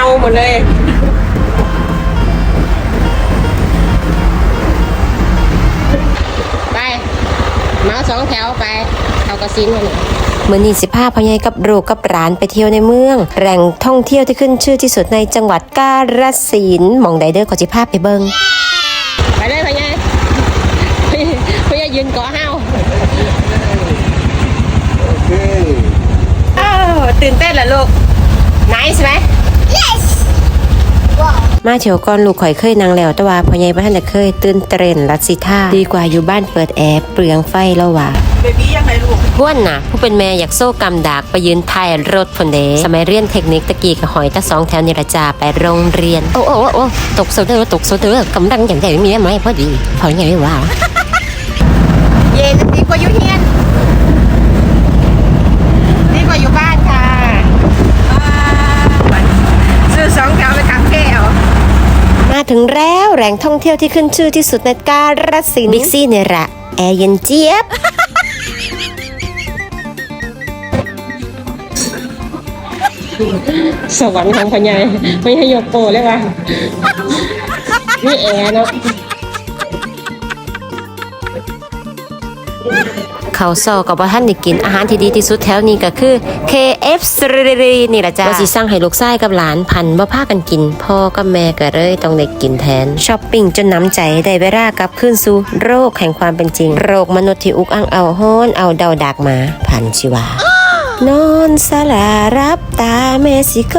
าหมดเลยไปมาสองแถวไปเขากระซินกันมื่อนีสิภาพพยายกับรูกับร้านไปเที่ยวในเมือง แหล่งท่องเที่ยวที่ขึ้นชื่อที่สุดในจังหวัดกาฬสินธุ์มองไดเดอร์ขอสิภาพไปเบิงไปเลยพยายพยายยืนก่อห้าวโอเคอ้าวตื่นเต้นเหรอลูกาใช่ไหม มาเฉียวก่อนลูกข่อยเคยนางแล้วแต่ว่าพ่อใหญ่บ่ทันได้เคย ตื่นเต้นรัดสิท่าดีกว่าอยู่บ้านเปิดแอร์เปลืองไฟแล้วว่ะเบบี้ยังไงลูกพ้วนน่ะ ผู้เป็นแม่อยากโซ่กำดากไปยืนท้ายรถพนเดสมัยเรียนเทคนิคตะกี้กับหอยตะสองแถวนิรจาไปโรงเรียน โอ้โอ้โอ้ตกโซเดอร์ตกโซเดอร์กำลังอย่างใหญ่มีไรพอดีพอใหญ่ว่า เย็นดีกว่าอยู่เฮียนดีกว่าอยู่บ้านค่ะซื้อสองแถวไปขับแก้ว มา ถึงแล้วแหล่งท่องเที่ยวที่ขึ้นชื่อที่สุดในกาฬสินธุ์บิ๊กซี่เนี่ยละแอร์เย็นเจี๊ยบ สวรรค์ของพญายไม่ให้ยกโปเลยว่ะนี่แอร์เนาะ เขาวซอกับว่าท่านได้กินอาหารที่ดีที่สุดแถวนี้ก็คือ KFC นี่แหละจ้าว่าสิสร้างให้ลูกชายกับหลานพันบ่พากันกิน พ่อกับแม่ก็เลยต้องได้กินแทนช้อปปิ้งจนน้ำใจได้เวลากลับคืนสู่โรคแห่งความเป็นจริง โรคมนุษย์ที่อุกอังเอาโหนเอาเดาดักมาพันชีวานอนสลารับตาเมสิโก